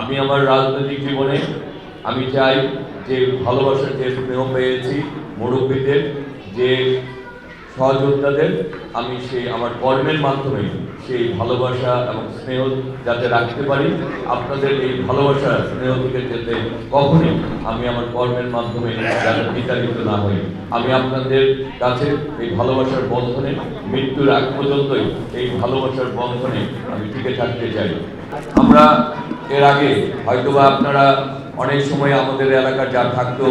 আমি আমার রাজনৈতিক জীবনে, আমি চাই যে ভালোবাসার যে স্নেহ পেয়েছি মুরব্বীদের, যে সহযোদ্ধাদের, আমি সেই আমার কর্মের মাধ্যমে সেই ভালোবাসা এবং স্নেহ যাতে রাখতে পারি, আপনাদের এই ভালোবাসা স্নেহ থেকে যেতে কখনই আমি আমার কর্মের মাধ্যমে যাতে বিতাড়িত না হই। আমি আপনাদের কাছে এই ভালোবাসার বন্ধনে, মৃত্যুর আগ পর্যন্তই এই ভালোবাসার বন্ধনে আমি টিকে থাকতে চাই। আমরা এর আগে হয়তোবা আপনারা অনেক সময় আমাদের এলাকার যা থাকতো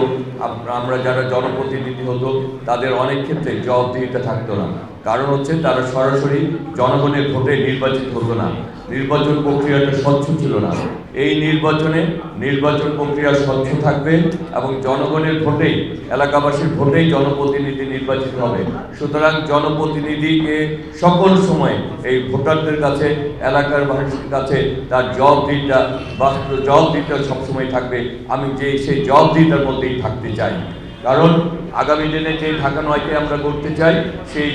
আমরা যারা জনপ্রতিনিধি হতো, তাদের অনেক ক্ষেত্রে জবাবদিহিতা থাকতো না। কারণ হচ্ছে তারা সরাসরি জনগণের ভোটে নির্বাচিত হতো না। নির্বাচন প্রক্রিয়াটা স্বচ্ছ ছিল না। এই নির্বাচনে নির্বাচন প্রক্রিয়া স্বচ্ছ থাকবে এবং জনগণের ভোটেই, এলাকাবাসীর ভোটেই জনপ্রতিনিধি নির্বাচিত হবে। সুতরাং জনপ্রতিনিধিকে সকল সময় এই ভোটারদের কাছে, এলাকার মানুষের কাছে তার জবাবদিহিটা বাস্তব জবাবদিহিটা সবসময় থাকবে। আমি যে সেই জবাবদিহিতার মধ্যেই থাকতে চাই। কারণ আগামী দিনে যে ঢাকা নয়কে আমরা করতে চাই, সেই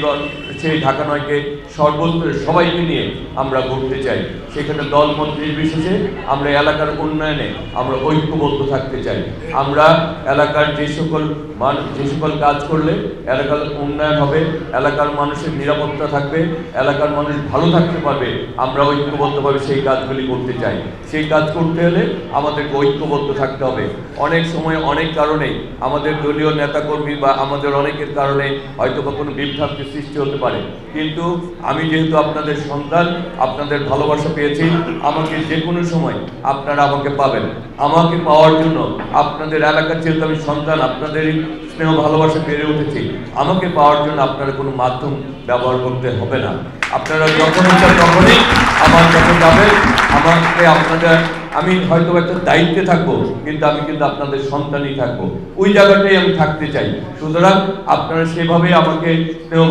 সেই ঢাকা নয়কে সর্বস্তরে সবাইকে নিয়ে আমরা ঘুরতে চাই। সেখানে দল মত নির্বিশেষে আমরা এলাকার উন্নয়নে আমরা ঐক্যবদ্ধ থাকতে চাই। আমরা এলাকার যে সকল মানুষ যে সকল কাজ করলে এলাকার উন্নয়ন হবে, এলাকার মানুষের নিরাপত্তা থাকবে, এলাকার মানুষ ভালো থাকতে পারবে, আমরা ঐক্যবদ্ধভাবে সেই কাজগুলি করতে চাই। সেই কাজ করতে হলে আমাদেরকে ঐক্যবদ্ধ থাকতে হবে। অনেক সময় অনেক কারণেই আমাদের দলীয় নেতাকর্মী বা আমাদের অনেকের কারণে হয়তো কোনো বিভ্রান্তির সৃষ্টি হতে পারে। কিন্তু আমি যেহেতু আপনাদের সন্তান, আপনাদের ভালোবাসা পেয়েছি, আমাকে যে কোনো সময় আপনারা আমাকে পাবেন। আমাকে পাওয়ার জন্য আপনাদের এলাকার যেহেতু আমি সন্তান, আপনাদেরই স্নেহ ভালোবাসা বেড়ে উঠেছি, আমাকে পাওয়ার জন্য আপনারা কোনো মাধ্যম ব্যবহার করতে হবে না। আপনারা যখন ইচ্ছা তখনই আমার কাছে যাবেন, আমাকে আপনাদের আমি হয়তো একটা দায়িত্বে থাকব, কিন্তু আমি কিন্তু আপনাদের সন্তানই থাকব। ওই জায়গাটাই আমি থাকতে চাই। সুতরাং আপনারা সেভাবে আমাকে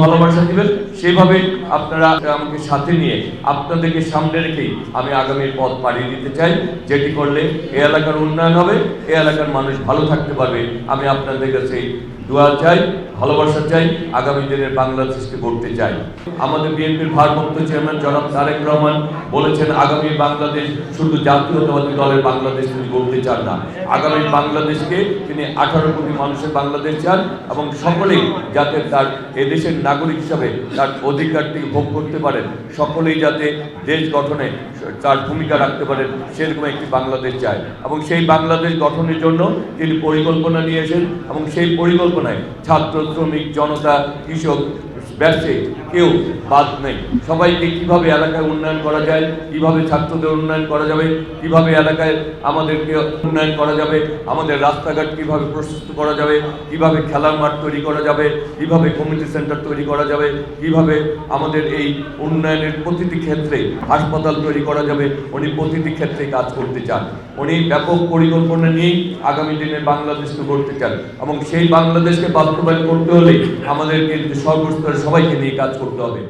ভালোবাসা দিবেন। সেভাবে আপনারা আমাকে সাথে নিয়ে আপনাদেরকে সামনে রেখেই আমি আগামীর পথ পাড়ি দিতে চাই। যেটি করলে এ এলাকার উন্নয়ন হবে, এ এলাকার মানুষ ভালো থাকতে পারবে। আমি আপনাদের কাছে দোয়া চাই, ভালোবাসা চাই, আগামী দিনের বাংলাদেশকে গড়তে চাই। আমাদের বিএনপির ভারপ্রাপ্ত চেয়ারম্যান জনাব তারেক রহমান বলেছেন, আগামী বাংলাদেশ শুধু জাতীয়তাবাদী দলের বাংলাদেশ তিনি গড়তে চান না। আগামী বাংলাদেশকে তিনি আঠারো কোটি মানুষের বাংলাদেশ চান এবং সকলেই যাতে তার এদেশের নাগরিক হিসাবে তার অধিকারটি ভোগ করতে পারেন। সকলেই যাতে দেশ গঠনে তার ভূমিকা রাখতে পারেন, সেরকম একটি বাংলাদেশ চায়। এবং সেই বাংলাদেশ গঠনের জন্য তিনি পরিকল্পনা নিয়েছেন এবং সেই পরিকল্পনায় ছাত্র, শ্রমিক, জনতা, কৃষক ব্যবসায়ী কেউ বাদ নেই। সবাইকে কীভাবে এলাকায় উন্নয়ন করা যায়, কীভাবে ছাত্রদের উন্নয়ন করা যাবে, কীভাবে এলাকায় আমাদেরকে উন্নয়ন করা যাবে, আমাদের রাস্তাঘাট কীভাবে প্রশস্ত করা যাবে, কীভাবে খেলার মাঠ তৈরি করা যাবে, কীভাবে কমিউনিটি সেন্টার তৈরি করা যাবে, কীভাবে আমাদের এই উন্নয়নের প্রতিটি ক্ষেত্রে হাসপাতাল তৈরি করা যাবে, উনি প্রতিটি ক্ষেত্রে কাজ করতে চান। উনি ব্যাপক পরিকল্পনা নিয়েই আগামী দিনে বাংলাদেশকে গড়তে চান এবং সেই বাংলাদেশকে বাস্তবায়ন করতে হলে আমাদেরকে কিন্তু সর্বস্তরে সবাইকে নিয়ে কাজ করতে হবে